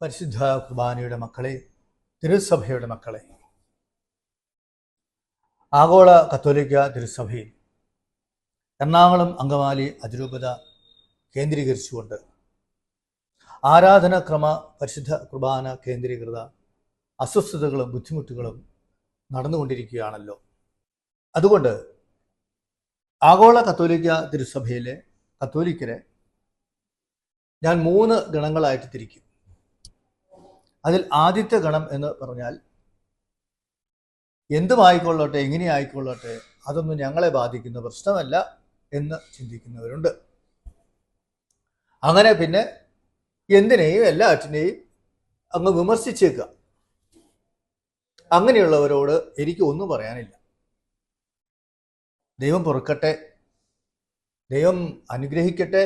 പരിശുദ്ധ കുർബാനയുടെ മക്കളെ തിരുസഭയുടെ മക്കളെ. ആഗോള കത്തോലിക്ക തിരുസഭയിൽ എറണാകുളം അങ്കമാലി അതിരൂപത കേന്ദ്രീകരിച്ചുകൊണ്ട് ആരാധനാക്രമ പരിശുദ്ധ കുർബാന കേന്ദ്രീകൃത അസ്വസ്ഥതകളും ബുദ്ധിമുട്ടുകളും നടന്നുകൊണ്ടിരിക്കുകയാണല്ലോ. അതുകൊണ്ട് ആഗോള കത്തോലിക്ക തിരുസഭയിലെ കത്തോലിക്കരെ ഞാൻ മൂന്ന് ഗണങ്ങളായിട്ട് തിരിക്കും. അതിൽ ആദ്യത്തെ ഗണം എന്ന് പറഞ്ഞാൽ എന്തുമായിക്കൊള്ളട്ടെ എങ്ങനെ ആയിക്കൊള്ളട്ടെ അതൊന്നും ഞങ്ങളെ ബാധിക്കുന്ന പ്രശ്നമല്ല എന്ന് ചിന്തിക്കുന്നവരുണ്ട്. അങ്ങനെ പിന്നെ എന്തിനേയും എല്ലാറ്റിനെയും അങ്ങ് വിമർശിച്ചേക്കുക അങ്ങനെയുള്ളവരോട് എനിക്ക് ഒന്നും പറയാനില്ല. ദൈവം പൊറുക്കട്ടെ ദൈവം അനുഗ്രഹിക്കട്ടെ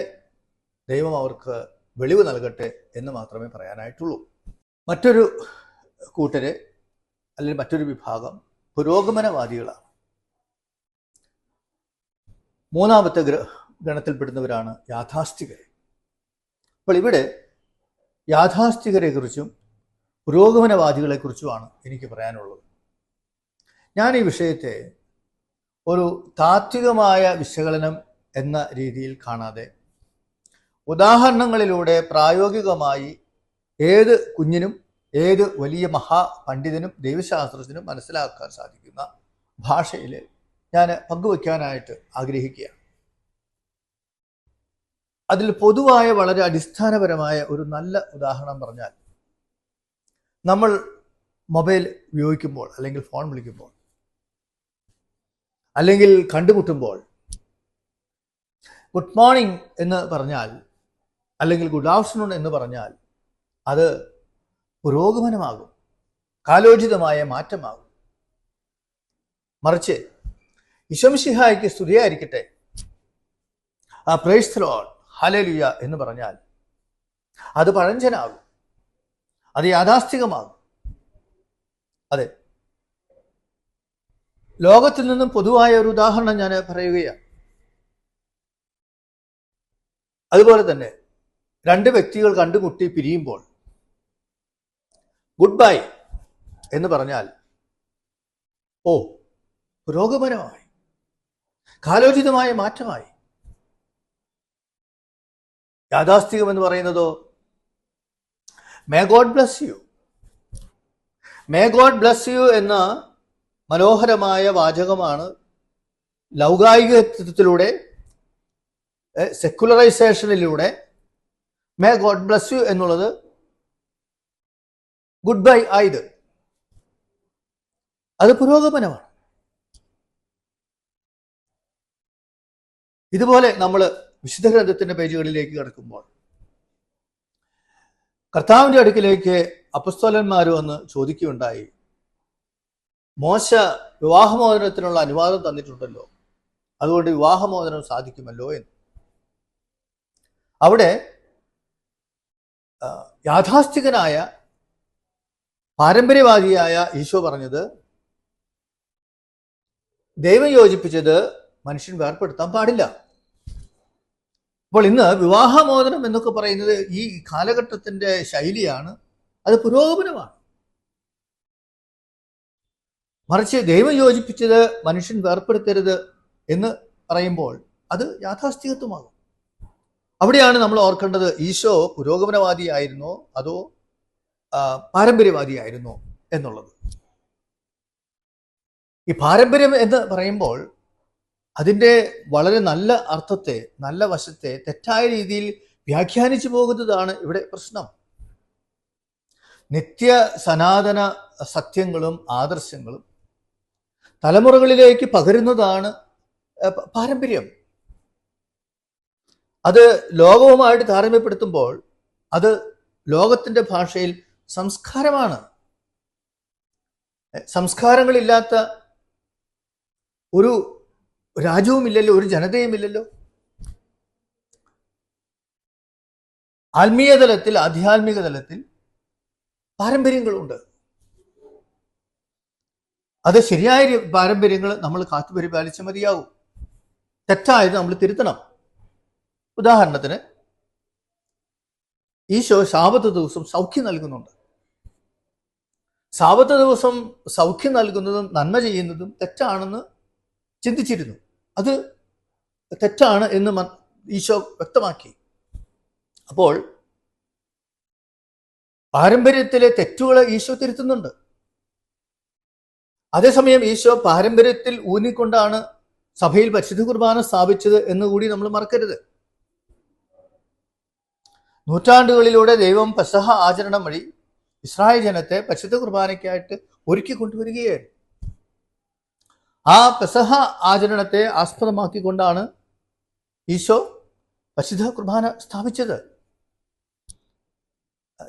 ദൈവം അവർക്ക് വെളിവ് നൽകട്ടെ എന്ന് മാത്രമേ പറയാനായിട്ടുള്ളൂ. മറ്റൊരു കൂട്ടര് അല്ലെങ്കിൽ മറ്റൊരു വിഭാഗം പുരോഗമനവാദികളാണ്. മൂന്നാമത്തെ ഗ്ര ഗണത്തിൽപ്പെടുന്നവരാണ് യാഥാസ്ഥികർ അപ്പോൾ ഇവിടെ യാഥാസ്ഥികരെ കുറിച്ചും പുരോഗമനവാദികളെ കുറിച്ചുമാണ് എനിക്ക് പറയാനുള്ളത്. ഞാൻ ഈ വിഷയത്തെ ഒരു താത്വികമായ വിശകലനം എന്ന രീതിയിൽ കാണാതെ ഉദാഹരണങ്ങളിലൂടെ പ്രായോഗികമായി ഏത് കുഞ്ഞിനും ഏത് വലിയ മഹാപണ്ഡിതനും ദൈവശാസ്ത്രത്തിനും മനസ്സിലാക്കാൻ സാധിക്കുന്ന ഭാഷയിൽ ഞാൻ പങ്കുവയ്ക്കാനായിട്ട് ആഗ്രഹിക്കുകയാണ്. അതിൽ പൊതുവായ വളരെ അടിസ്ഥാനപരമായ ഒരു നല്ല ഉദാഹരണം പറഞ്ഞാൽ നമ്മൾ മൊബൈൽ ഉപയോഗിക്കുമ്പോൾ അല്ലെങ്കിൽ ഫോൺ വിളിക്കുമ്പോൾ അല്ലെങ്കിൽ കണ്ടുമുട്ടുമ്പോൾ ഗുഡ് മോർണിംഗ് എന്ന് പറഞ്ഞാൽ അല്ലെങ്കിൽ ഗുഡ് ആഫ്റ്റർനൂൺ എന്ന് പറഞ്ഞാൽ അത് പുരോഗമനമാകും. കാലോചിതമായ മാറ്റമാകും. മറിച്ച് ഇശംഷിഹായ്ക്ക് സ്തുതിയായിരിക്കട്ടെ. ആ പ്രേസ്തലോൺ ഹലലുയ എന്ന് പറഞ്ഞാൽ അത് പഴഞ്ചനാകും. അത് യാഥാസ്ഥികമാകും. അതെ. ലോകത്തിൽ നിന്നും പൊതുവായ ഒരു ഉദാഹരണം ഞാൻ പറയുകയാണ്. അതുപോലെ തന്നെ രണ്ട് വ്യക്തികൾ കണ്ടുമുട്ടി പിരിയുമ്പോൾ ഗുഡ് ബൈ എന്ന് പറഞ്ഞാൽ ഓ പുരോഗമനമായി കാലോചിതമായ മാറ്റമായി. യാഥാസ്ഥികം എന്ന് പറയുന്നതോ may God bless you may God bless you എന്ന മനോഹരമായ വാചകമാണ് ലൗകായികത്വത്തിലൂടെ സെക്കുലറൈസേഷനിലൂടെ മേ ഗോഡ് ബ്ലസ് യു എന്നുള്ളത് ഗുഡ് ബൈ ആയത്. അത് പുരോഗമനമാണ്. ഇതുപോലെ നമ്മൾ വിശുദ്ധ ഗ്രന്ഥത്തിന്റെ പേജുകളിലേക്ക് കിടക്കുമ്പോൾ കർത്താവിന്റെ അടുക്കിലേക്ക് അപസ്തോലന്മാർ വന്ന് ചോദിക്കുകയുണ്ടായി. മോശ വിവാഹമോചനത്തിനുള്ള അനുവാദം തന്നിട്ടുണ്ടല്ലോ. അതുകൊണ്ട് വിവാഹമോചനം സാധിക്കുമല്ലോ എന്ന്. അവിടെ യാഥാസ്ഥികനായ പാരമ്പര്യവാദിയായ ഈശോ പറഞ്ഞത് ദൈവം യോജിപ്പിച്ചത് മനുഷ്യൻ വേർപ്പെടുത്താൻ പാടില്ല. അപ്പോൾ ഇന്ന് വിവാഹമോചനം എന്നൊക്കെ പറയുന്നത് ഈ കാലഘട്ടത്തിന്റെ ശൈലിയാണ് അത് പുരോഗമനമാണ്. മറിച്ച് ദൈവം യോജിപ്പിച്ചത് മനുഷ്യൻ വേർപ്പെടുത്തരുത് എന്ന് പറയുമ്പോൾ അത് യാഥാസ്ഥികത്വമാകും അവിടെയാണ് നമ്മൾ ഓർക്കേണ്ടത് ഈശോ പുരോഗമനവാദിയായിരുന്നോ അതോ പാരമ്പര്യവാദിയായിരുന്നോ എന്നുള്ളത്. ഈ പാരമ്പര്യം എന്ന് പറയുമ്പോൾ അതിന്റെ വളരെ നല്ല അർത്ഥത്തെ നല്ല വശത്തെ തെറ്റായ രീതിയിൽ വ്യാഖ്യാനിച്ചു പോകുന്നതാണ് ഇവിടെ പ്രശ്നം. നിത്യ സനാതന സത്യങ്ങളും ആദർശങ്ങളും തലമുറകളിലേക്ക് പകരുന്നതാണ് പാരമ്പര്യം. അത് ലോകവുമായിട്ട് താരതമ്യപ്പെടുത്തുമ്പോൾ അത് ലോകത്തിന്റെ ഭാഷയിൽ സംസ്കാരമാണ്. സംസ്കാരങ്ങളില്ലാത്ത ഒരു രാജ്യവുമില്ലല്ലോ ഒരു ജനതയുമില്ലല്ലോ. ആത്മീയ തലത്തിൽ ആധ്യാത്മിക തലത്തിൽ പാരമ്പര്യങ്ങളുണ്ട്. അത് ശരിയായ പാരമ്പര്യങ്ങൾ നമ്മൾ കാത്തുപരിപാലിച്ച മതിയാവും. തെറ്റായത് നമ്മൾ തിരുത്തണം. ഉദാഹരണത്തിന് ഈശോ ശാപത്ത് ദിവസം സൗഖ്യം നൽകുന്നുണ്ട്. സാപത്ത് ദിവസം സൗഖ്യം നൽകുന്നതും നന്മ ചെയ്യുന്നതും തെറ്റാണെന്ന് ചിന്തിച്ചിരുന്നു. അത് തെറ്റാണ് എന്ന് ഈശോ വ്യക്തമാക്കി. അപ്പോൾ പാരമ്പര്യത്തിലെ തെറ്റുകളെ ഈശോ തിരുത്തുന്നുണ്ട്. അതേസമയം ഈശോ പാരമ്പര്യത്തിൽ ഊന്നിക്കൊണ്ടാണ് സഭയിൽ പരിശുദ്ധ കുർബാന സ്ഥാപിച്ചത് എന്ന് കൂടി നമ്മൾ മറക്കരുത്. നൂറ്റാണ്ടുകളിലൂടെ ദൈവം പസഹ ആചരണം വഴി ഇസ്രായേൽ ജനത്തെ പരിശുദ്ധ കുർബാനയ്ക്കായിട്ട് ഒരുക്കി കൊണ്ടുവരികയായിരുന്നു. ആ പെസഹ ആചരണത്തെ ആസ്പദമാക്കിക്കൊണ്ടാണ് ഈശോ പരിശുദ്ധ കുർബാന സ്ഥാപിച്ചത്.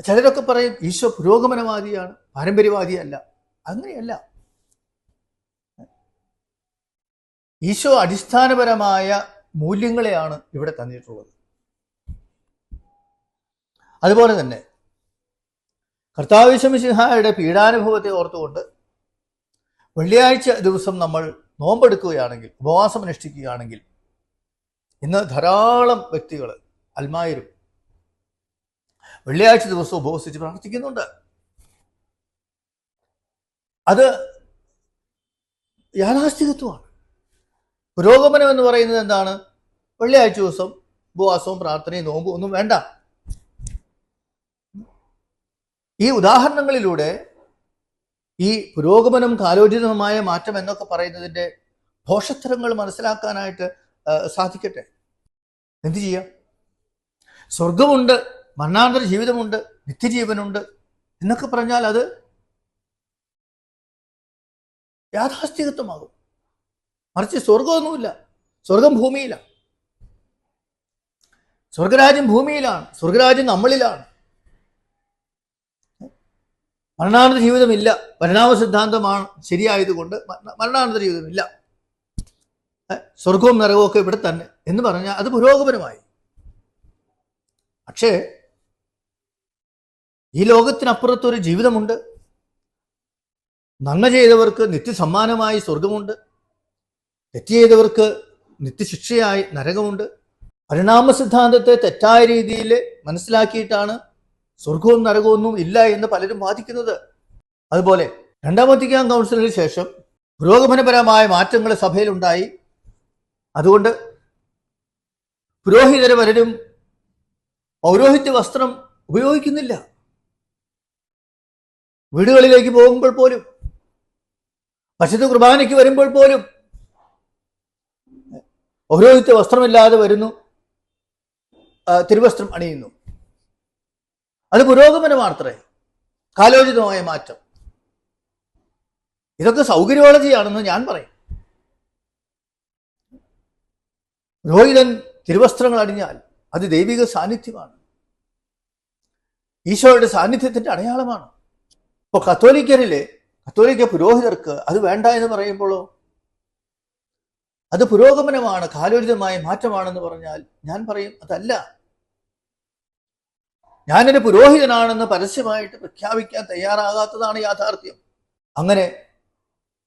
ചിലരൊക്കെ പറയും ഈശോ പുരോഗമനവാദിയാണ് പാരമ്പര്യവാദിയല്ല. അങ്ങനെയല്ല. ഈശോ അടിസ്ഥാനപരമായ മൂല്യങ്ങളെയാണ് ഇവിടെ തന്നിട്ടുള്ളത്. അതുപോലെ തന്നെ കർത്താവിശമിസിഹായുടെ പീഡാനുഭവത്തെ ഓർത്തുകൊണ്ട് വെള്ളിയാഴ്ച ദിവസം നമ്മൾ നോമ്പെടുക്കുകയാണെങ്കിൽ ഉപവാസം അനുഷ്ഠിക്കുകയാണെങ്കിൽ ഇന്ന് ധാരാളം വ്യക്തികൾ അൽമായരും വെള്ളിയാഴ്ച ദിവസം ഉപവസിച്ച് പ്രാർത്ഥിക്കുന്നുണ്ട്. അത് യാഥാസ്ഥികത്വമാണ്. പുരോഗമനം എന്ന് പറയുന്നത് എന്താണ്? വെള്ളിയാഴ്ച ദിവസം ഉപവാസവും പ്രാർത്ഥനയും നോമ്പും ഒന്നും വേണ്ട. ഈ ഉദാഹരണങ്ങളിലൂടെ ഈ പുരോഗമനം കാലോചിതമായ മാറ്റം എന്നൊക്കെ പറയുന്നതിന്റെ ഭോഷത്തരങ്ങൾ മനസ്സിലാക്കാനായിട്ട് സാധിക്കട്ടെ? എന്തു ചെയ്യാം? സ്വർഗമുണ്ട് മരണാന്തര ജീവിതമുണ്ട് നിത്യജീവനുണ്ട് എന്നൊക്കെ പറഞ്ഞാൽ അത് യാഥാസ്ഥികത്വമാകും മറിച്ച് സ്വർഗമൊന്നുമില്ല സ്വർഗം ഭൂമിയിലാണ്. സ്വർഗരാജ്യം ഭൂമിയിലാണ് സ്വർഗരാജ്യം നമ്മളിലാണ്. മരണാനന്തര ജീവിതമില്ല. പരിണാമ സിദ്ധാന്തമാണ് ശരിയായതുകൊണ്ട് മരണാനന്ദ ജീവിതമില്ല. സ്വർഗവും നരകവും ഒക്കെ ഇവിടെ തന്നെ എന്ന് പറഞ്ഞാൽ അത് പുരോഗമനമായി. പക്ഷേ ഈ ലോകത്തിനപ്പുറത്തൊരു ജീവിതമുണ്ട്. നന്മ ചെയ്തവർക്ക് നിത്യസമ്മാനമായി സ്വർഗമുണ്ട് തെറ്റ് ചെയ്തവർക്ക് നിത്യശിക്ഷയായി നരകമുണ്ട്. പരിണാമ സിദ്ധാന്തത്തെ തെറ്റായ രീതിയിൽ മനസ്സിലാക്കിയിട്ടാണ് സ്വർഗവും നരകമൊന്നും ഇല്ല എന്ന് പലരും വാദിക്കുന്നത്. അതുപോലെ രണ്ടാം വത്തിക്കാൻ കൗൺസിലിന് ശേഷം പുരോഗമനപരമായ മാറ്റങ്ങൾ സഭയിലുണ്ടായി. അതുകൊണ്ട് പുരോഹിതരെ പലരും പൗരോഹിത്യ വസ്ത്രം ഉപയോഗിക്കുന്നില്ല. വീടുകളിലേക്ക് പോകുമ്പോൾ പോലും പശുദ്ധ കുർബാനയ്ക്ക് വരുമ്പോൾ പോലും പൗരോഹിത്യ വസ്ത്രമില്ലാതെ വരുന്നു. തിരുവസ്ത്രം അണിയുന്നു. അത് പുരോഗമനമാത്രേ കാലോചിതമായ മാറ്റം. ഇതൊക്കെ സൗകര്യോളജിയാണെന്ന് ഞാൻ പറയും. പുരോഹിതൻ തിരുവസ്ത്രങ്ങൾ അണിഞ്ഞാൽ അത് ദൈവിക സാന്നിധ്യമാണ്. ഈശോയുടെ സാന്നിധ്യത്തിന്റെ അടയാളമാണ്. ഇപ്പൊ കത്തോലിക്കരിലെ കത്തോലിക്ക പുരോഹിതർക്ക് അത് വേണ്ട എന്ന് പറയുമ്പോഴോ? അത് പുരോഗമനമാണ് കാലോചിതമായ മാറ്റമാണെന്ന് പറഞ്ഞാൽ ഞാൻ പറയും അതല്ല. ഞാനൊരു പുരോഹിതനാണെന്ന് പരസ്യമായിട്ട് പ്രഖ്യാപിക്കാൻ തയ്യാറാകാത്തതാണ് യാഥാർത്ഥ്യം. അങ്ങനെ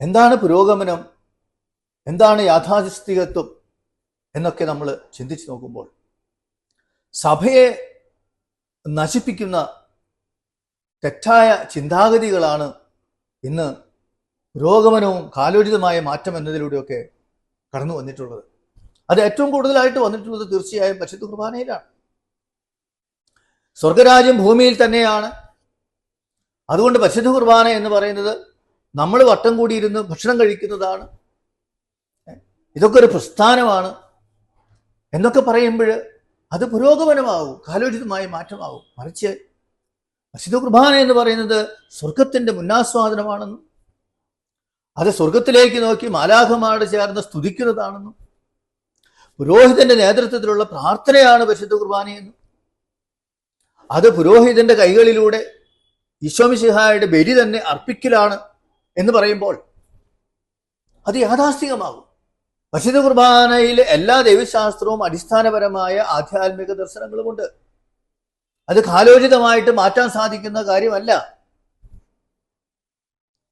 എന്താണ് പുരോഗമനം? എന്താണ് യാഥാസ്ഥിതികത്വം? എന്നൊക്കെ നമ്മൾ ചിന്തിച്ചു നോക്കുമ്പോൾ സഭയെ നശിപ്പിക്കുന്ന തെറ്റായ ചിന്താഗതികളാണ് ഇന്ന് പുരോഗമനവും കാലോചിതമായ മാറ്റം എന്നതിലൂടെയൊക്കെ കടന്നു വന്നിട്ടുള്ളത് അത് ഏറ്റവും കൂടുതലായിട്ട് വന്നിട്ടുള്ളത് തീർച്ചയായും പരിശുദ്ധ കുർബാനയിലാണ്. സ്വർഗരാജ്യം ഭൂമിയിൽ തന്നെയാണ്. അതുകൊണ്ട് പരിശുദ്ധ കുർബാന എന്ന് പറയുന്നത് നമ്മൾ വട്ടം കൂടിയിരുന്ന് ഭക്ഷണം കഴിക്കുന്നതാണ്. ഇതൊക്കെ ഒരു പ്രസ്ഥാനമാണ്. എന്നൊക്കെ പറയുമ്പോൾ അത് പുരോഗമനമാകും കാലോചിതമായ മാറ്റമാകും മറിച്ച് പരിശുദ്ധ കുർബാന എന്ന് പറയുന്നത് സ്വർഗത്തിന്റെ മുന്നാസ്വാദനമാണെന്നും അത് സ്വർഗത്തിലേക്ക് നോക്കി മാലാഖമാട് ചേർന്ന് സ്തുതിക്കുന്നതാണെന്നും പുരോഹിതന്റെ നേതൃത്വത്തിലുള്ള പ്രാർത്ഥനയാണ് പരിശുദ്ധ കുർബാനയെന്നും അത് പുരോഹിതന്റെ കൈകളിലൂടെ ഈശോമിശിഹായുടെ ബലി തന്നെ അർപ്പിക്കലാണ് എന്ന് പറയുമ്പോൾ അത് യാഥാസ്ഥികമാകും. പരിശുദ്ധ കുർബാനയിലെ എല്ലാ ദൈവശാസ്ത്രവും അടിസ്ഥാനപരമായ ആധ്യാത്മിക ദർശനങ്ങളുമുണ്ട്. അത് കാലോചിതമായിട്ട് മാറ്റാൻ സാധിക്കുന്ന കാര്യമല്ല.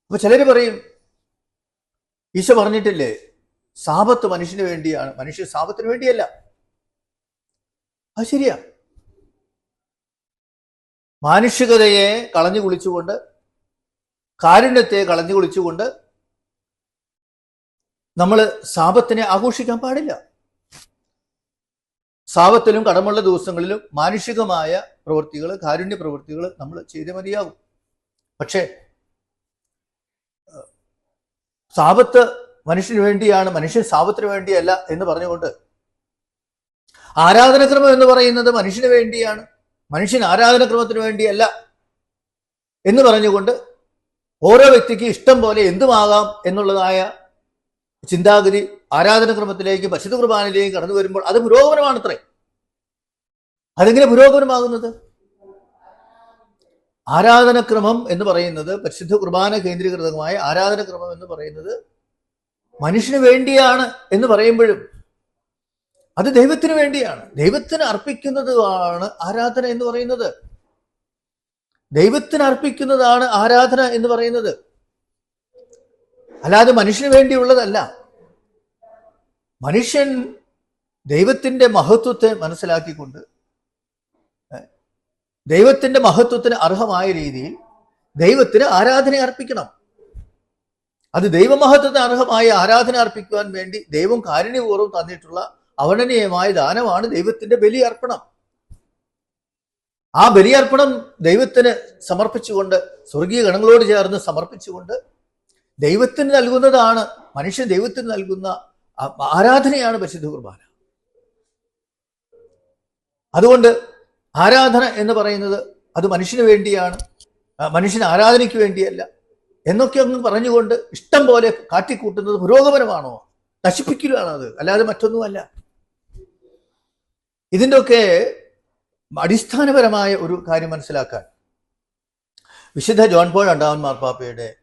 അപ്പൊ ചിലർ പറയും ഈശോ പറഞ്ഞിട്ടില്ലേ സാപത്ത് മനുഷ്യന് വേണ്ടിയാണ്. മനുഷ്യ സാപത്തിന് വേണ്ടിയല്ല. അത് ശരിയാ. മാനുഷികതയെ കളഞ്ഞു കുളിച്ചുകൊണ്ട് കാരുണ്യത്തെ കളഞ്ഞു കുളിച്ചുകൊണ്ട് നമ്മൾ സാപത്തിനെ ആഘോഷിക്കാൻ പാടില്ല. സാപത്തിലും കടമുള്ള ദിവസങ്ങളിലും മാനുഷികമായ പ്രവൃത്തികൾ കാരുണ്യ പ്രവൃത്തികൾ നമ്മൾ ചെയ്തേ മതിയാകും. പക്ഷേ സാപത്ത് മനുഷ്യന് വേണ്ടിയാണ് മനുഷ്യൻ സാപത്തിന് വേണ്ടിയല്ല എന്ന് പറഞ്ഞുകൊണ്ട് ആരാധനക്രമം എന്ന് പറയുന്നത് മനുഷ്യന് വേണ്ടിയാണ്. മനുഷ്യൻ ആരാധനക്രമത്തിന് വേണ്ടിയല്ല എന്ന് പറഞ്ഞുകൊണ്ട് ഓരോ വ്യക്തിക്ക് ഇഷ്ടം പോലെ എന്തുമാകാം എന്നുള്ളതായ ചിന്താഗതി ആരാധനക്രമത്തിലേക്ക് പശുദ്ധ കുർബാനയിലേക്ക് കടന്നു വരുമ്പോൾ അത് പുരോഗമനമാണത്രേ. അതെങ്ങനെ പുരോഗമനമാകുന്നത്? ആരാധനക്രമം എന്ന് പറയുന്നത് പരിശുദ്ധ കുർബാന കേന്ദ്രീകൃതമായ ആരാധനക്രമം എന്ന് പറയുന്നത് മനുഷ്യന് വേണ്ടിയാണ് എന്ന് പറയുമ്പോഴും അത് ദൈവത്തിന് വേണ്ടിയാണ്. ദൈവത്തിന് അർപ്പിക്കുന്നതുമാണ് ആരാധന എന്ന് പറയുന്നത്. ദൈവത്തിന് അർപ്പിക്കുന്നതാണ് ആരാധന എന്ന് പറയുന്നത്. അല്ലാതെ മനുഷ്യന് വേണ്ടിയുള്ളതല്ല. മനുഷ്യൻ ദൈവത്തിന്റെ മഹത്വത്തെ മനസ്സിലാക്കിക്കൊണ്ട് ദൈവത്തിന്റെ മഹത്വത്തിന് അർഹമായ രീതിയിൽ ദൈവത്തിന് ആരാധന അർപ്പിക്കണം. അത് ദൈവമഹത്വത്തിന് അർഹമായ ആരാധന അർപ്പിക്കുവാൻ വേണ്ടി ദൈവം കാരുണ്യപൂർവം തന്നിട്ടുള്ള അവർണനീയമായ ദാനമാണ് ദൈവത്തിന്റെ ബലിയർപ്പണം. ആ ബലിയർപ്പണം ദൈവത്തിന് സമർപ്പിച്ചുകൊണ്ട് സ്വർഗീയ ഗണങ്ങളോട് ചേർന്ന് സമർപ്പിച്ചുകൊണ്ട് ദൈവത്തിന് നൽകുന്നതാണ് മനുഷ്യൻ ദൈവത്തിന് നൽകുന്ന ആരാധനയാണ് പരിശുദ്ധ കുർബാന. അതുകൊണ്ട് ആരാധന എന്ന് പറയുന്നത് അത് മനുഷ്യന് വേണ്ടിയാണ് മനുഷ്യന് ആരാധനയ്ക്ക് വേണ്ടിയല്ല. എന്നൊക്കെ അങ്ങ് പറഞ്ഞുകൊണ്ട് ഇഷ്ടം പോലെ കാട്ടിക്കൂട്ടുന്നത് പുരോഗമനമാണോ? നശിപ്പിക്കലാണത് അത്? അല്ലാതെ മറ്റൊന്നുമല്ല. ഇതിന്റെ ഒക്കെ അടിസ്ഥാനപരമായ ഒരു കാര്യം മനസ്സിലാക്കാൻ വിശുദ്ധ ജോൺ പോൾ രണ്ടാമൻ മാർപ്പാപ്പയുടെ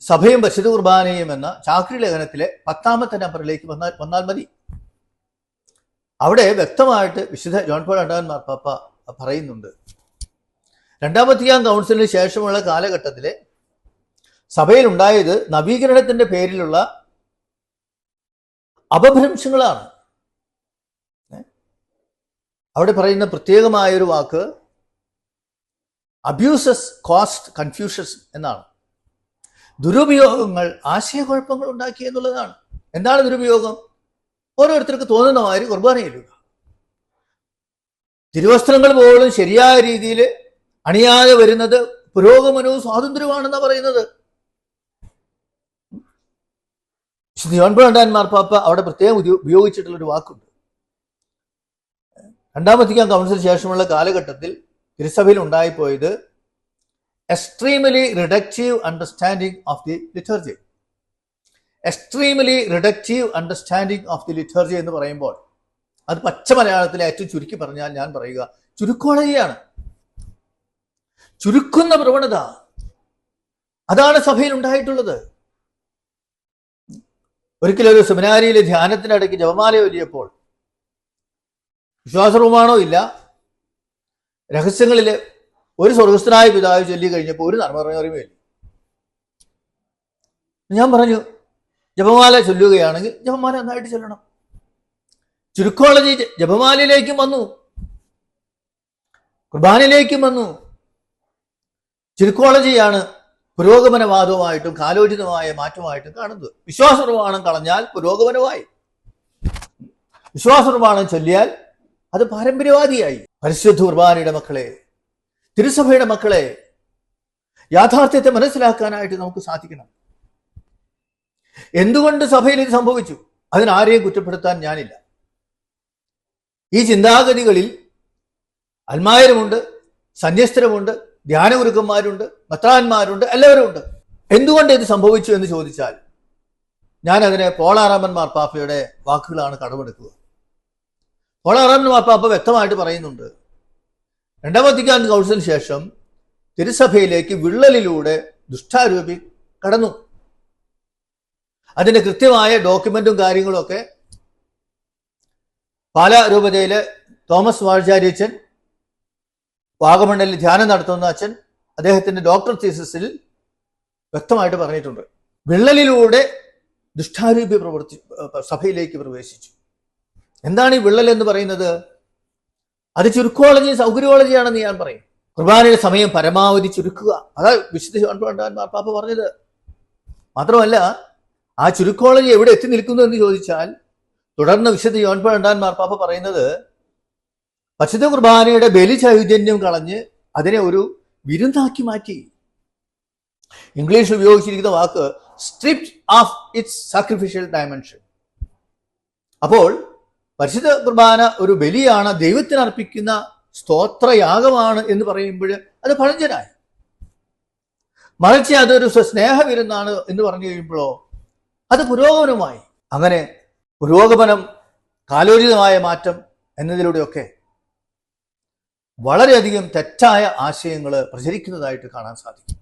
സഭയും പരിശുദ്ധ കുർബാനയും എന്ന ചാക്രി ലേഖനത്തിലെ പത്താമത്തെ നമ്പറിലേക്ക് വന്നാൽ വന്നാൽ മതി. അവിടെ വ്യക്തമായിട്ട് വിശുദ്ധ ജോൺ പോൾ രണ്ടാമൻ മാർപ്പാപ്പ പറയുന്നുണ്ട്. രണ്ടാം വത്തിക്കാൻ കൗൺസിലിന് ശേഷമുള്ള കാലഘട്ടത്തിലെ സഭയിൽ ഉണ്ടായത് നവീകരണത്തിന്റെ പേരിലുള്ള അപഭ്രംശങ്ങളാണ്. അവിടെ പറയുന്ന പ്രത്യേകമായൊരു വാക്ക് അബ്യൂസസ് കോസ്റ്റ് കൺഫ്യൂഷൻസ് എന്നാണ്. ദുരുപയോഗങ്ങൾ ആശയക്കുഴപ്പങ്ങൾ ഉണ്ടാക്കി എന്നുള്ളതാണ്. എന്താണ് ദുരുപയോഗം? ഓരോരുത്തർക്ക് തോന്നുന്ന മാതിരി കുർബാനയിടുക തിരുവസ്ത്രങ്ങൾ പോലും ശരിയായ രീതിയിൽ അണിയാതെ വരുന്നത് പുരോഗമനവും സ്വാതന്ത്ര്യമാണെന്നാ പറയുന്നത്. ജോൺബോണ്ടാൻ മാർപ്പാപ്പ അവിടെ പ്രത്യേകം ഉപയോഗിച്ചിട്ടുള്ള ഒരു വാക്കുണ്ട്. രണ്ടാം വത്തിക്കാൻ കൗൺസിൽ ശേഷമുള്ള കാലഘട്ടത്തിൽ തിരുസഭയിൽ ഉണ്ടായിപ്പോയത് extremely reductive understanding of the liturgy extremely reductive understanding of the liturgy എന്ന് പറയുമ്പോൾ അത് പച്ച മലയാളത്തിലെ ഏറ്റവും ചുരുക്കി പറഞ്ഞാൽ ഞാൻ പറയുക ചുരുക്കോളയാണ് ചുരുക്കുന്ന പ്രവണത അതാണ് സഭയിൽ ഉണ്ടായിട്ടുള്ളത്. ഒരിക്കലും ഒരു സെമിനാരിയിലെ ധ്യാനത്തിനിടയ്ക്ക് ജപമാല ചൊല്ലിയപ്പോൾ വിശ്വാസവുമാണോ ഇല്ല. രഹസ്യങ്ങളിൽ ഒരു സ്വർഗസ്ഥനായ പിതാവ് ചൊല്ലി കഴിഞ്ഞപ്പോൾ ഒരു നർമ്മറിയുമില്ല ഞാൻ പറഞ്ഞു ജപമാല ചൊല്ലുകയാണെങ്കിൽ ജപമാല നന്നായിട്ട് ചൊല്ലണം. ചുരുക്കോളജി ജപമാലയിലേക്കും വന്നു. കുർബാനയിലേക്കും വന്നു. ചുരുക്കോളജിയാണ് പുരോഗമനവാദവുമായിട്ടും കാലോചിതമായ മാറ്റമായിട്ടും കാണുന്നത്. വിശ്വാസ പ്രമാണം കളഞ്ഞാൽ പുരോഗമനമായി. വിശ്വാസ പ്രമാണം ചൊല്ലിയാൽ അത് പാരമ്പര്യവാദിയായി. പരിശുദ്ധ കുർബാനയുടെ മക്കളെ തിരുസഭയുടെ മക്കളെ യാഥാർത്ഥ്യത്തെ മനസ്സിലാക്കാനായിട്ട് നമുക്ക് സാധിക്കണം. എന്തുകൊണ്ട് സഭയിൽ ഇത് സംഭവിച്ചു? അതിനാരെയും കുറ്റപ്പെടുത്താൻ ഞാനില്ല. ഈ ചിന്താഗതികളിൽ അൽമായരുമുണ്ട് സന്യസ്തരമുണ്ട് ധ്യാനഗുരുക്കന്മാരുണ്ട് മത്രാന്മാരുണ്ട് എല്ലാവരും ഉണ്ട് എന്തുകൊണ്ട് ഇത് സംഭവിച്ചു എന്ന് ചോദിച്ചാൽ ഞാൻ അതിനെ പോളാറാമൻ മാർപ്പാപ്പയുടെ വാക്കുകളാണ് കടമെടുക്കുക. പോളാറാമൻ മാപ്പാപ്പ വ്യക്തമായിട്ട് പറയുന്നുണ്ട്. രണ്ടാം വത്തിക്കാൻ കൗൺസിലിന് ശേഷം തിരുസഭയിലേക്ക് വിള്ളലിലൂടെ ദുഷ്ടാരൂപി കടന്നു. അതിന്റെ കൃത്യമായ ഡോക്യുമെന്റും കാര്യങ്ങളൊക്കെ പാലാ രൂപതയിലെ തോമസ് വാഴ്ചാര്യച്ചൻ വാഗമണ്ണിൽ ധ്യാനം നടത്തുന്ന അച്ഛൻ അദ്ദേഹത്തിന്റെ ഡോക്ടർ തീസസിൽ വ്യക്തമായിട്ട് പറഞ്ഞിട്ടുണ്ട്. വിള്ളലിലൂടെ ദുഷ്ടാരൂപി പ്രവർത്തി സഭയിലേക്ക് പ്രവേശിച്ചു. എന്താണ് ഈ വിള്ളൽ എന്ന് പറയുന്നത്? അത് ചുരുക്കോളജി സൗകര്യോളജിയാണെന്ന് ഞാൻ പറയും. കുർബാനയുടെ സമയം പരമാവധി ചുരുക്കുക. അതാ വിശുദ്ധ പാപ്പ മാർപ്പാപ്പ പറഞ്ഞത്. മാത്രമല്ല ആ ചുരുക്കോളജി എവിടെ എത്തി നിൽക്കുന്നു എന്ന് ചോദിച്ചാൽ തുടർന്ന് വിശുദ്ധ ജോൺ പണ്ടാൻ മാർപ്പാപ്പ പറയുന്നത് പശുദ്ധ കുർബാനയുടെ ബലി ചൈതന്യം കളഞ്ഞ് അതിനെ ഒരു വിരുന്നാക്കി മാറ്റി. ഇംഗ്ലീഷിൽ ഉപയോഗിച്ചിരിക്കുന്ന വാക്ക് stripped of its sacrificial dimension അപ്പോൾ പരിശുദ്ധ കുർബാന ഒരു ബലിയാണ് ദൈവത്തിന് അർപ്പിക്കുന്ന സ്തോത്രയാഗമാണ് എന്ന് പറയുമ്പോൾ അത് പഴഞ്ചനായി. മറിച്ച് അതൊരു സ്നേഹവിരുന്നാണ് എന്ന് പറഞ്ഞു കഴിയുമ്പോഴോ അത് പുരോഗമനമായി അങ്ങനെ പുരോഗമനം കാലോചിതമായ മാറ്റം എന്നതിലൂടെയൊക്കെ വളരെയധികം തെറ്റായ ആശയങ്ങൾ പ്രചരിക്കുന്നതായിട്ട് കാണാൻ സാധിക്കും.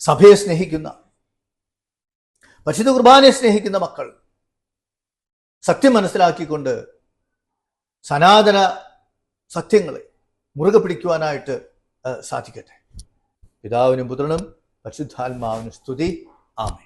സഭയെ സ്നേഹിക്കുന്ന പരിശുദ്ധ കുർബാനയെ സ്നേഹിക്കുന്ന മക്കൾ സത്യം മനസ്സിലാക്കിക്കൊണ്ട് സനാതന സത്യങ്ങളെ മുറുകെ പിടിക്കുവാനായിട്ട് സാധിക്കട്ടെ. പിതാവിനും പുത്രനും പരിശുദ്ധാത്മാവിനും സ്തുതി. ആമേ